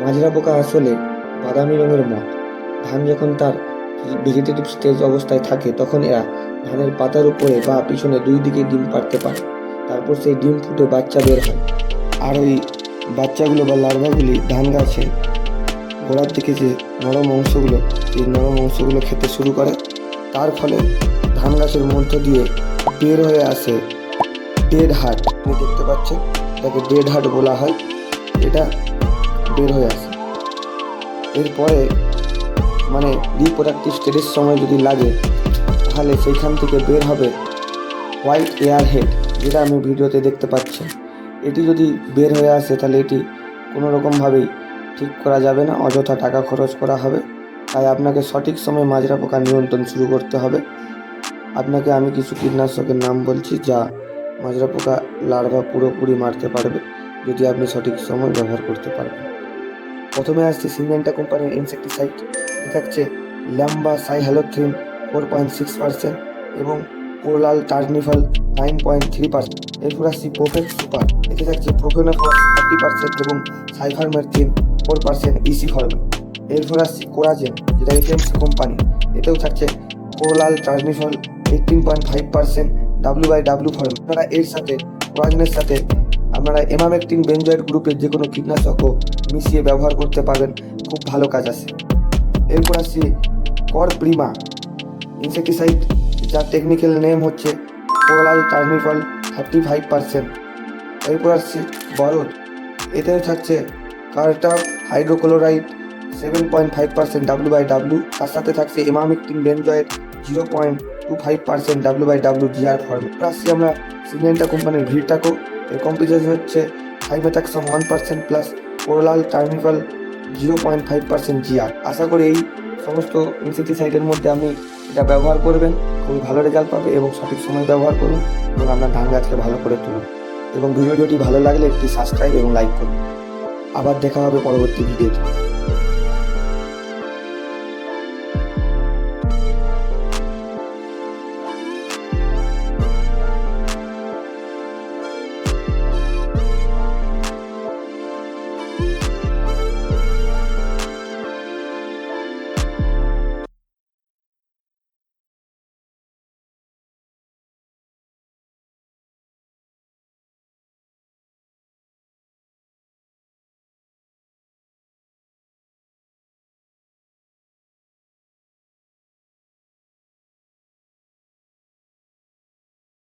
মাজরা পোকা আসলে বাদামি রঙের মথ ধান যখন তার ভেজিটেটিভ স্টেজ অবস্থায় থাকে, তখন এরা ধানের পাতার উপরে বা পিছনে দুই দিকে ডিম পাড়তে পারে। তারপর সেই ডিম ফুটে বাচ্চা বের হয়। আর ওই বাচ্চাগুলো বা লার্ভাগুলি ধান গাছে গোড়ার দিকে যে নরম অংশগুলো সেই নরম অংশগুলো খেতে শুরু করে, তার ফলে ধান গাছের মধ্য দিয়ে বের হয়ে আসে ডেড হার্ট আপনি দেখতে পাচ্ছেন, এটাকে ডেড হার্ট বলা হয়। এটা বের হয়ে আসে। এরপরে মানে রিপ্রোডাক্টিভ স্টেজের সময় যদি লাগে, তাহলে সেইখান থেকে বের হবে হোয়াইট এয়ার হেড যেটা আমি ভিডিওতে দেখতে পাচ্ছি। এটি যদি বের হয়ে আসে, তাহলে এটি কোনো রকমভাবেই ঠিক করা যাবে না, অযথা টাকা খরচ করা হবে। তাই আপনাকে সঠিক সময় মাজরা পোকা নিয়ন্ত্রণ শুরু করতে হবে। আপনাকে আমি কিছু কীটনাশকের নাম বলছি, যা মাজরা পোকা লার্ভা পুরোপুরি মারতে পারবে, যদি আপনি সঠিক সময় ব্যবহার করতে পারবেন। প্রথমে আসছে সিনজেন্টা কোম্পানির ইনসেকটিসাইড থাকছে lambda cy cyhalothrin four point six percent এবং কোলাল টার্নিফল নাইন পয়েন্ট থ্রি পার্সেন্ট এরপর আসছি প্রোফেন সুপার এতে থাকছে প্রোফেনোফর থার্টি পার্সেন্ট এবং সাইফারমেথ্রিন ফোর পার্সেন্ট ইসি ফর্মে এরপর আসছি কোরাজেন যেটা এফএমসি কোম্পানি, এতেও থাকছে chlorantraniliprole eighteen point five percent W by W form আপনারা এর সাথে কোরাজেনের সাথে আপনারা এমামেকটিন বেঞ্জয়েড গ্রুপের যে কোনো কীটনাশকও মিশিয়ে ব্যবহার করতে পারবেন। খুব ভালো কাজ আছে। এরপর আসছি কর প্রিমা ইনসেকটিসাইড যার টেকনিক্যাল নেম হচ্ছে কোলাল টার্নিফল থার্টি ফাইভ পার্সেন্ট এরপর আসছি বরদ এতেও থাকছে cartap hydrochloride seven point five percent W by W তার সাথে থাকছে emamectin benzoate zero point two five percent W by W GR ফর্মে আসছি আমরা সিমেন্টা কোম্পানির ভিটাকো এর কম্পোজিশন হচ্ছে thiamethoxam one percent plus chlorantraniliprole zero point five percent GR আশা করি এই সমস্ত ইনসেক্টিসাইডের মধ্যে আপনি এটা ব্যবহার করবেন, খুবই ভালো রেজাল্ট পাবে এবং সঠিক সময় ব্যবহার করুন এবং আপনার ধান গাছকে ভালো করে তুলুন। এবং ভিডিওটি ভালো লাগলে একটি সাবস্ক্রাইব এবং লাইক করুন। আবার দেখা হবে পরবর্তী ভিডিওতে